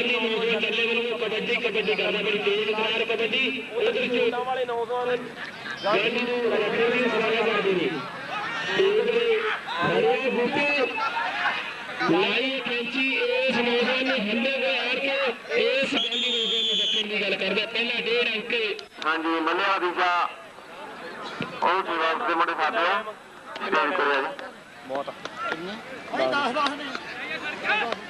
Specially ਨੌਜਵਾਨ ਚੱਲੇ ਵੱਲੋਂ ਕਬੱਡੀ ਕਬੱਡੀ ਕਰਦਾ ਬੜੀ ਤੇਜ਼ ਤਰਾਰ ਕਬੱਡੀ। ਉਹਦੇ ਵਿੱਚ ਵਾਲੇ ਨੌਜਵਾਨ ਗਾਂਧੀ ਨੂੰ ਰੈਫਰੀ ਸਵਾਗਤ ਕਰਦੇ ਨੇ ਉਹਦੇ ਹਰੇ ਬੂਟੇ। ਲਾਈ ਕੈਂਚੀ ਇਸ ਨੌਜਵਾਨ ਨੂੰ ਹੱਲੇ ਦੇ ਆੜ ਕੇ ਇਸ ਗਾਂਧੀ ਨੌਜਵਾਨ ਨੂੰ ਦੱਸਣ ਦੀ ਗੱਲ ਕਰਦਾ ਪਹਿਲਾ ਡੇਢ ਅੰਕ। ਹਾਂਜੀ ਮੱਲਿਆ ਦੀਜਾ ਉਹ ਜੀਵਨ ਦੇ ਮੁੰਡੇ ਸਾਡੇ ਆ। ਸਟੇਜ ਕਰਿਆ ਜੀ ਬਹੁਤ ਚਾਲਵੀਂ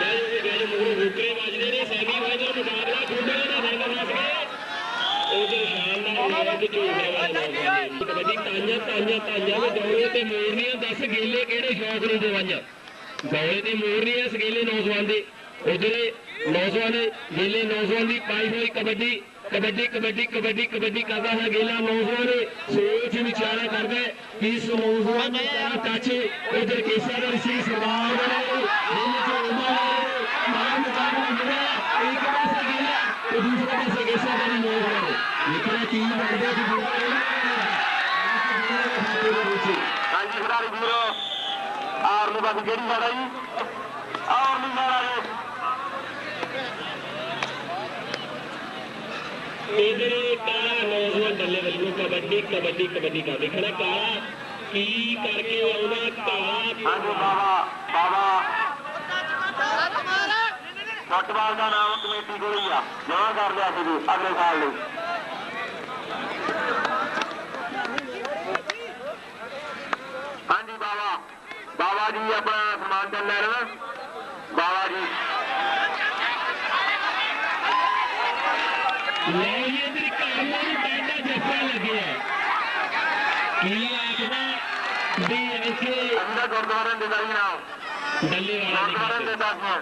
ਬੈਲ ਬੈਲ ਮੂਹਰੇ ਰੁਕਰੇ ਵੱਜਦੇ ਨੇ ਸੈਮੀ ਫਾਈਨਲ ਮੁਕਾਬਲਾ ਖੁੱਡੇ ਦਾ ਫਾਈਨਲ ਨੱਸ ਗਿਆ। ਉਧਰ ਸ਼ਾਨਦਾਰ ਰੇਡ ਝੂਲਦੇ ਵਾਲੇ ਨੌਜਵਾਨ ਕਬੱਡੀ ਤਾਂਆਂ ਤਾਂਆਂ ਤਾਂਆਂ ਦੇ ਦੌੜੇ ਤੇ ਮੋੜਨੀਆਂ 10 ਗੇਲੇ ਕਿਹੜੇ ਸ਼ੌਕ ਨੂੰ ਦਵਾਈਆਂ? ਦੌੜੇ ਤੇ ਮੋੜਨੀਆਂ ਸਗੇਲੇ ਨੌਜਵਾਨ ਦੇ। ਉਧਰ ਨੌਜਵਾਨ ਗੇਲੇ ਨੌਜਵਾਨ ਦੀ ਪਾਈ ਹੋਈ ਕਬੱਡੀ ਕਬੱਡੀ ਕਬੱਡੀ ਕਬੱਡੀ ਕਬੱਡੀ ਕਰਦਾ ਹੈ ਗੇਲਾ ਨੌਜਵਾਨ। ਸੋਚ ਵਿਚਾਰਾ ਕਰਦਾ ਹੈ ਕਿ ਇਸ ਨੌਜਵਾਨ ਕਰਾਂ ਟੱਚ ਉਧਰ ਕੇਸਾ ਦਾ ਸੀ ਸਰਦਾਰ ਵਾਲੇ ਦਿਲ ਚ ਉਮਰ ਮਾਰ ਮੁਕਾਬਲਾ ਹੋਇਆ ਇੱਕ ਪਾਸੇ ਗੇਲਾ ਤੇ ਦੂਸਰੇ ਪਾਸੇ ਕੇਸਾ ਦਾ ਨੌਜਵਾਨ ਲੇਕਿਨ ਟੀਮ ਬਣਦੇ ਕਿ ਹਾਂਜੀ ਖਿਡਾਰੀ ਵੀਰੋ ਆਰਮੀ ਬਸ ਕਿਹੜੀ ਸਾਡਾ ਜੀ? ਆਰਮੀ ਸਾਡਾ ਜੀ। ਇਧਰ ਕਾਲਾ ਨੌਜਵਾਨ ਡੱਲੇ ਵੱਲੋਂ ਕਬੱਡੀ ਕਬੱਡੀ ਕਬੱਡੀ ਕਰ ਦੇਖਣਾ ਕਾਲਾ ਕੀ ਕਰਕੇ ਆਉਂਦਾ ਕਾਲਾ ਹਾਂਜੀ ਬਾਬਾ ਬਾਬਾ। ਫੁੱਟਬਾਲ ਦਾ ਨਾਮ ਕਮੇਟੀ ਕੋਲ ਹੀ ਆ। ਜਮਾ ਕਰ ਲਿਆ ਸੀ ਜੀ ਅਗਲੇ ਸਾਲ ਲਈ ਹਾਂਜੀ ਬਾਬਾ ਬਾਬਾ ਜੀ ਆਪਣਾ ਸਮਾਨ ਚੱਲ ਲੈ ਨਾ ਬਾਬਾ ਜੀ ਲੈ ਇਧਰ ਕਾਲਾ ਨੂੰ ਪੈਂਦਾ ਜੱਫਾ ਲੱਗਿਆ ਕੀ ਆਖਦਾ ਵੀ ਇੱਥੇ ਤਾਂ ਗੁਰਦੁਆਰੇ ਦੇ ਦਾਈ ਨਾਮ ਡੱਲੇ ਦੀ ਗੁਰਦੁਆਰੇ ਦੇ ਖਾਤਰ। ਦਾਸੀਆਂ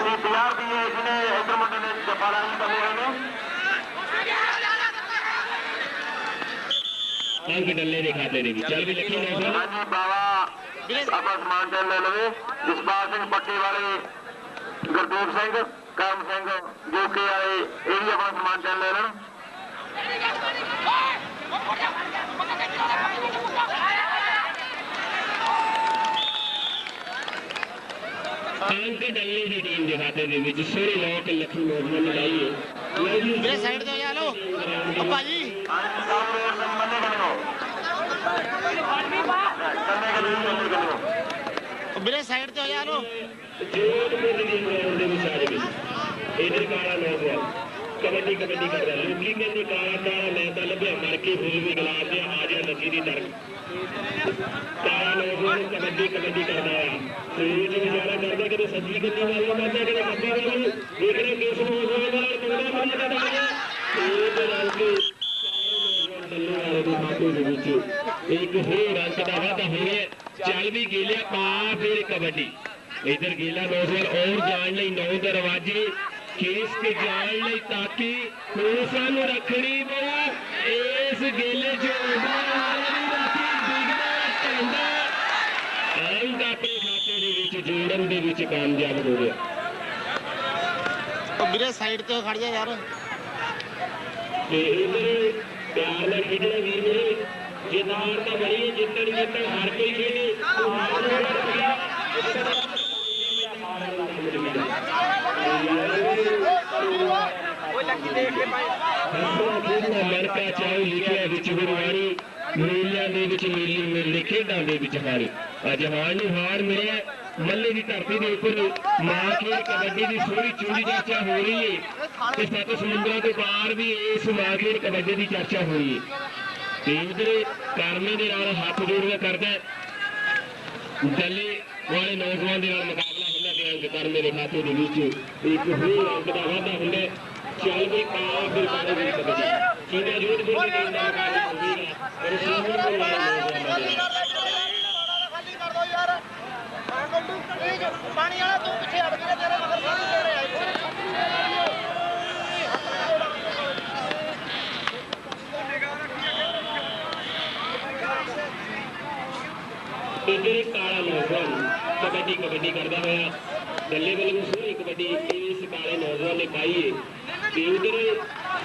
ਇਹ 50 ਰੁਪਏ ਜਿਹਨੇ ਇਧਰ ਮੁੰਡੇ ਨੇ ਜੱਫਾ ਲਾਈ ਬੰਦੇ ਹੋਏ ਨੇ। ਅੰਕ ਡੱਲੇ ਦੇ ਖਾਤੇ ਦੇ ਵਿੱਚ ਚੱਲ ਵੀ ਲੱਖੀ ਨੌਜਵਾਨ ਹਾਂਜੀ ਬਾਬਾ ਆਪਾਂ ਸਮਾਨ ਚੱਲ ਲੈ ਲਵੇ। ਜਸਪਾਲ ਸਿੰਘ ਪੱਕੇ ਵਾਲੇ ਗੁਰਦੇਵ ਸਿੰਘ ਕਰਮ ਸਿੰਘ ਜੋਕੇ ਵਾਲੇ ਇਹ ਵੀ ਆਪਣਾ ਸਮਾਨ ਚੱਲ ਲੈ ਲੈਣ। ਅੰਕ ਡੱਲੇ ਦੀ ਟੀਮ ਦੇ ਖਾਤੇ ਦੇ ਵਿੱਚ ਸੋਹਣੇ ਲੋਕ ਲੱਖੀ ਨੌਜਵਾਨ ਨੇ ਲਾਈ ਹੈ ਲਓ ਜੀ। ਵੀਰੇ ਸਾਈਡ ਤੇ ਹੋ ਜਾ ਲੋ ਓ ਭਾਜੀ ਹਾਂਜੀ ਸਾਹਿਬ ਰੋਡ ਤੇ ਮੰਨੇ ਕਰਿਓ ਕੰਨੇ ਕਰਿਓ ਕੰਨੇ ਕਰਿਓ ਓ ਵੀਰੇ ਸਾਈਡ ਤੇ ਹੋ ਜਾ ਲੋ ਜੋਧਪੁਰ ਦੀ ਗਰਾਊਂਡ ਦੇ ਵਿੱਚ ਆ ਜਾਵੇ ਇਧਰ ਕਾਲਾ ਨੌਜਵਾਨ ਕਬੱਡੀ ਕਬੱਡੀ ਕਰਦਾ ਲੋਕੀ ਕਹਿੰਦੇ ਕਾਲਾ ਕਾਲਾ ਮੈਂ ਤਾਂ ਲੱਭਿਆ ਮਰ ਕੇ ਫੁੱਲ ਵੀ ਗਲਾਸ ਦੇ ਆ ਜਾ ਨਦੀ ਦੀ ਤਰਕ ਕਾਲਾ ਨੌਜਵਾਨ ਕਬੱਡੀ ਕਬੱਡੀ ਕਰਦਾ ਆ ਸੋਚ ਵਿਚਾਰਾ ਕਰਦਾ ਕਿ ਸੱਜੀ ਗੱਡੀ ਨਾਲ ਕਰਦਾ ਕਿ ਖੱਬੀ ਵੱਲ ਦੇਖਣਾ ਕਿਸ ਨੌਜਵਾਨ ਨਾਲ ਪੰਗਾ ਮੰਨ ਕੇ ਦਾਇਆ ਸੋਚ ਰਲ ਕੇ ਡੱਲੇ ਵਾਲੇ ਦੇ ਖਾਤੇ ਦੇ ਵਿੱਚ ਇੱਕ ਹੋਰ ਅੰਕ ਦਾ ਵਾਧਾ ਹੋ ਗਿਆ। ਚੱਲ ਵੀ ਗੇਲਿਆ ਪਾ ਫਿਰ ਕਬੱਡੀ। ਇਧਰ ਗੇਲਾ ਨੌਜਵਾਨ ਔਰ ਜਾਣ ਲਈ ਨੌ ਦਰਵਾਜ਼ੇ ਕੇਸ ਤੇ ਜਾਣ ਲਈ ਤਾਂ ਕਿ ਪੁਲਿਸਾਂ ਨੂੰ ਰੱਖਣੀ ਪਊ। ਇਸ ਗੇਲੇ ਚ ਦੇ ਜੋੜਨ ਦੇ ਵਿੱਚ ਕਾਮਯਾਬ ਹੋ ਗਿਆ। ਓ ਵੀਰੇ ਸਾਈਡ ਤੇ ਖੜ ਜਾ ਯਾਰ। ਤੇ ਇਧਰ ਪਿਆਰ ਨਾਲ ਖੇਡਣਾ ਵੀਰ ਮੇਰੇ ਜਿੱਤ ਹਾਰ ਤਾਂ ਬਣੀ ਜਿੱਤਣ ਜਿੱਤਣ ਹਰ ਕੋਈ ਖੇਡੇ। ਉਹ ਹਾਰ ਨੂੰ ਗਿਆ ਮਰਕਾ ਚਾਹੋ ਲਿਖਿਆ ਵਿੱਚ ਗੁਰਬਾਣੀ, ਮੇਲਿਆਂ ਦੇ ਵਿੱਚ ਮੇਲੀ ਮੇਲੇ ਖੇਡਾਂ ਦੇ ਵਿੱਚ ਹਾਰ। ਅੱਜ ਹਾਰ ਨੂੰ ਹਾਰ ਮਿਲਿਆ, ਮੱਲੇ ਦੀ ਧਰਤੀ ਦੇ ਉੱਪਰ ਮਾਂ ਖੇਡ ਕਬੱਡੀ ਦੀ ਸੋਹਣੀ ਚੁੰਡੀ ਚਰਚਾ ਹੋ ਰਹੀ ਹੈ ਤੇ ਸੱਤ ਸਮੁੰਦਰਾਂ ਤੋਂ ਪਾਰ ਵੀ ਇਸ ਮਾਂ ਖੇਡ ਕਬੱਡੀ ਦੀ ਚਰਚਾ ਹੋ ਰਹੀ ਹੈ ਤੇ ਕਰਮੇ ਦੇ ਨਾਲ ਹੱਥ ਜੋੜ ਕੇ ਕਰਦਾ ਹੈ। ਵਾਲੇ ਨੌਜਵਾਨ ਦੇ ਨਾਲ ਮੁਕਾਬਲਾ ਹੁੰਦਾ ਤੇ ਅੰਕ ਕਰਮੇ ਦੇ ਖਾਤੇ ਦੇ ਵਿੱਚ ਇੱਕ ਹੋਰ ਅੰਕ ਦਾ ਵਾਧਾ ਹੁੰਦਾ ਹੈ। ਚੱਲ ਵੀ ਕਾਲਾ ਫਿਰ ਕਾਲੇ ਦੀ ਕਬੱਡੀ ਕਿਹਦਾ ਜੋਧਪੁਰ ਦੀ ਟੀਮ ਦਾ ਮੁਕਾਬਲਾ ਹੋਵੇਗਾ ਪਰ ਸੋਹਣ ਤੋਂ ਨਾਲ ਨੌਜਵਾਨਾਂ ਦੇ ਨਾਲ। ਪਾਣੀ ਵਾਲਾ ਤੂੰ ਪਿੱਛੇ ਹਟ ਗਿਆ ਤੇਰੇ ਮਗਰ ਸਾਰੇ ਤੇਰੇ ਆਏ ਇੱਕ ਕਾਲਾ ਨੌਜਵਾਨ ਕਬੱਡੀ ਕਬੱਡੀ ਕਰਦਾ ਹੋਇਆ। ਦੱਲੇ ਵੱਲੋਂ ਸੋਹਣੀ ਕਬੱਡੀ ਇਸ ਕਾਲੇ ਨੌਜਵਾਨ ਨੇ ਪਾਈ ਏ ਤੇ ਉਧਰ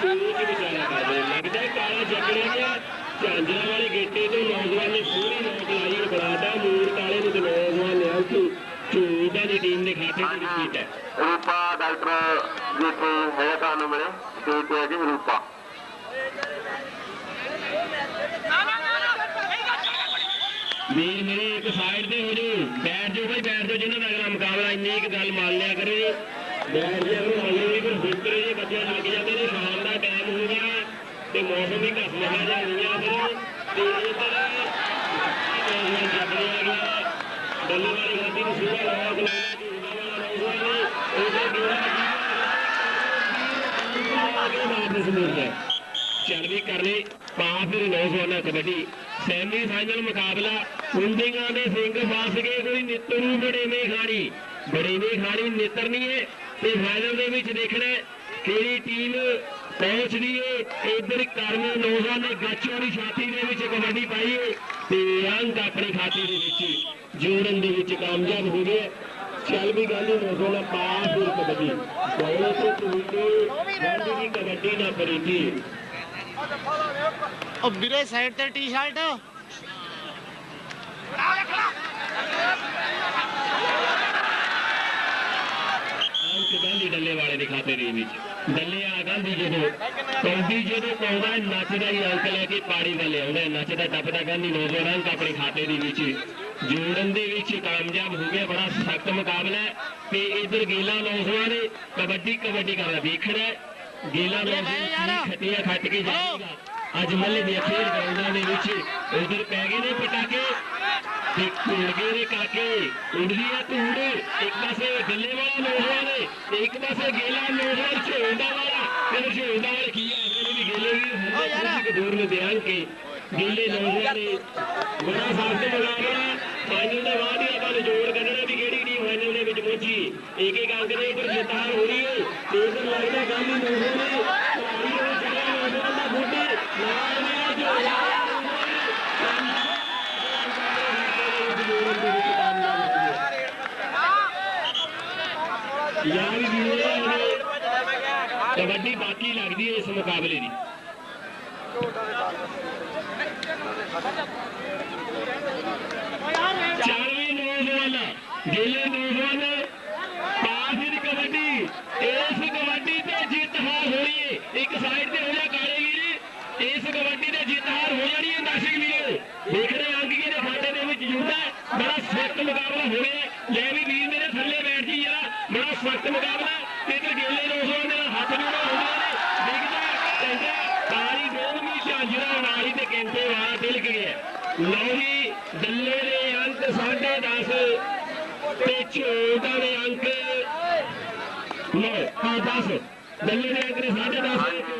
ਸੂਰਜ ਵਿਚਾਰਾ ਕਰਦੇ ਲੱਗਦਾ ਕਾਲਾ ਜੱਗੜਿਆ ਗਿਆ ਝਾਂਜਰਾਂ ਵਾਲੇ ਗੇਟੇ ਤੋਂ ਨੌਜਵਾਨ ਨੇ ਸੋਹਣੀ ਨੌਕ ਲਾਈ ਬੜਾਦਾ ਮੂਰ ਕਾਲੇ ਨੂੰ ਨੌਜਵਾਨ ਨੇ ਆਉਟ ਚੂਦਾ ਦੀ ਟੀਮ ਦੇ ਖਾਤੇ ਚ ਰਿਪੀਟ ਹੈ। ਰੂਪਾ ਡਾਕਟਰ ਜਿੱਥੇ ਹੈ ਤੁਹਾਨੂੰ ਮਿਲੇ ਤੇ ਤੇ ਹੈ ਜੀ ਰੂਪਾ ਵੀਰ ਮੇਰੇ ਇੱਕ ਸਾਈਡ ਤੇ ਹੋ ਜਾਓ ਬੈਠ ਜਾਓ ਭਾਈ ਬੈਠ ਜਾਓ ਜਿਹਨਾਂ ਦਾ ਅਗਲਾ ਮੁਕਾਬਲਾ ਇੰਨੀ ਇੱਕ ਗੱਲ ਮੰਨ ਲਿਆ ਕਰੋ ਜੀ। ਬੈਠ ਜਾਓ ਅਗਲੇ ਵੀ ਫਿਰ ਫਿੱਕਰੇ ਜੇ, ਬੱਚੇ ਲੱਗ ਜਾਂਦੇ ਨੇ, ਸ਼ਾਮ ਦਾ ਟਾਈਮ ਹੋ ਗਿਆ ਤੇ ਮੌਸਮ ਵੀ ਘੱਟ ਮਹਾ ਜਾ ਹੋਈਆਂ ਫਿਰ। ਤੇ ਇੱਧਰ ਨੌਜਵਾਨ ਜੱਟ ਵਾਲੀ ਗੱਡੀ ਨੂੰ ਸਿੱਧਾ ਲਾਇਆ ਗਿਆ ਚੱਲ ਵੀ ਕਰਨੇ ਪਾ ਫਿਰ ਨੌਜਵਾਨਾਂ ਕਬੱਡੀ। ਸੈਮੀ ਫਾਈਨਲ ਮੁਕਾਬਲਾ ਕੁੰਡੀਆਂ ਦੇ ਸਿੰਘ ਫਸ ਗਏ, ਕੋਈ ਨਿੱਤਰੂ ਬੜੇਵੇਂ ਖਾਣੀ ਬੜੇਵੇਂ ਖਾਣੀ ਨਿੱਤਰ ਹੈ ਤੇ ਫਾਈਨਲ ਦੇ ਵਿੱਚ ਦੇਖਣਾ ਕਿਹੜੀ ਟੀਮ ਪਹੁੰਚਦੀ ਹੈ ਇਧਰ ਕਰਮ ਨੌਜਵਾਨ ਨੇ ਗੱਚੋ ਦੀ ਛਾਤੀ ਦੇ ਵਿੱਚ ਕਬੱਡੀ ਪਾਈ ਹੈ ਤੇ ਅੰਕ ਆਪਣੇ ਖਾਤੇ ਦੇ ਵਿੱਚ, ਜੋੜਨ ਦੇ ਵਿੱਚ ਕਾਮਯਾਬ ਹੋ ਗਏ। ਚੱਲ ਵੀ ਗੱਲ ਨੌਜਵਾਨ ਪਾ ਫਿਰ ਕਬੱਡੀ। ਬੋਲੇ ਤੇ ਤੁਹਾਡੇ ਦੀ ਕਬੱਡੀ ਨਾ ਬਰੀਤੀ ਉਹ ਵੀਰੇ ਸਾਈਡ ਤੇ ਟੀ-ਸ਼ਰਟ ਗਾਂਧੀ ਡੱਲੇ ਵਾਲੇ ਦੇ ਖਾਤੇ ਦੇ ਵਿੱਚ ਡੱਲੇ ਆ ਗਾਂਧੀ ਜਦੋਂ ਕੌਂਦੀ ਜਦੋਂ ਹੈ, ਨੱਚਦਾ ਹੀ ਅੰਕ ਲੈ ਕੇ ਪਾੜੀ ਦਾ ਲਿਆਉਂਦਾ ਹੈ, ਨੱਚਦਾ ਟੱਪਦਾ ਗਾਂਧੀ ਨੌਜਵਾਨ ਅੰਕ ਆਪਣੇ ਖਾਤੇ ਦੇ ਵਿੱਚ ਜੋੜਨ ਦੇ ਵਿੱਚ ਕਾਮਯਾਬ ਹੋ ਗਿਆ ਬੜਾ ਸਖਤ ਮੁਕਾਬਲਾ ਤੇ ਇਧਰ ਗੇਲਾ ਨੌਜਵਾਨ ਕਬੱਡੀ ਕਬੱਡੀ ਕਰਦਾ ਦੇਖਣਾ। ਗੇਲਾ ਨੌਜਵਾਨ ਖੱਟੀਆਂ ਖੱਟ ਕੇ ਜਾਏਗਾ। ਅੱਜ ਮੱਲੇ ਦੇ ਖੇਡ ਗਰਾਊਂਡਾਂ ਦੇ ਵਿੱਚ ਉਧਰ ਪੈ ਗਏ ਨੇ ਪਟਾਕੇ। ਇੱਕ ਗੱਲੇ ਹੈ ਤੇ ਇੱਕ ਗੇਲਾ ਗੇਲੇ। ਇੱਕ ਗੇਲੇ ਸਾਥ ਮਿਲਾਇਆ ਫਾਈਨਲ ਦੇ ਬਾਅਦ ਹੀ ਆਪਾਂ ਨੂੰ ਜੋੜ ਕੱਢਣਾ ਵੀ ਕਿਹੜੀ ਟੀਮ ਫਾਈਨਲ ਦੇ ਵਿੱਚ ਪਹੁੰਚੀ। ਇੱਕ ਇੱਕ ਅੰਕ ਦੇ ਉੱਪਰ ਜਿੱਤ ਹਾਰ ਹੋ ਰਹੀ ਹੈ। ਤੇ ਇਧਰ ਲੱਗਦਾ ਨੇ ਖਿਡਾਰੀ ਹੋ ਚੱਲਿਆ ਨੌਜਵਾਨ ਦਾ ਬੁੱਢੇ ਨਾਲ ਮੇਰਾ ਝੋਲਾ ਯਾਰ ਕਬੱਡੀ ਬਾਕੀ ਲੱਗਦੀ ਹੈ ਇਸ ਮੁਕਾਬਲੇ ਦੀ। ਚਾਰਵੀਂ ਨੌਜਵਾਨ ਗੇਲੇ ਨੌਜਵਾਨ ਪਾਸ ਕਬੱਡੀ, ਇਸ ਕਬੱਡੀ ਤੇ ਜਿੱਤ ਹਾਰ ਹੋਈ ਹੈ ਇੱਕ ਸਾਈਡ ਤੇ ਹੋ ਜਾ ਕਾਲੇ ਵੀਰ ਇਸ ਕਬੱਡੀ ਤੇ ਜਿੱਤ ਹਾਰ ਹੋ ਜਾਣੀ ਹੈ ਦਰਸ਼ਕ ਵੀਰੋ। ਦੇਖ ਰਹੇ ਅੰਕ ਜੀ ਦੇ ਖਾਤੇ ਦੇ ਵਿੱਚ ਜੁੜਦਾ ਬੜਾ ਸਖਤ ਮੁਕਾਬਲਾ ਹੋ ਰਿਹਾ ਹੈ। ਲੈ ਵੀ ਵੀਰ ਮੇਰੇ ਥੱਲੇ ਬੈਠ ਜੀ ਜਰਾ ਬੜਾ ਸਖਤ ਮੁਕਾਬਲਾ ਹੈ। ਤੇ ਇਧਰ ਗੇਲੇ ਨੌਜਵਾਨ ਦੇ ਨਾਲ ਹੱਥ ਜੋੜੇ ਹੁੰਦੇ ਨੇ ਦੇਖਦਾ ਕਹਿੰਦਾ ਤਾਰੀ ਦੋਨਵੀਂ ਝਾਂਜਰਾ ਵਾਲੀ ਤੇ ਕੈਂਤੇ ਤਿਲਕ ਗਿਆ ਲਓ ਜੀ ਦੱਲੇ ਦੇ ਅੰਕ 10.5 ਤੇ ਝੋਟਾ ਦੇ ਅੰਕ। ਲਓ ਆ 10 ਦੱਲੇ ਦੇ ਅੰਕ ਨੇ 10.5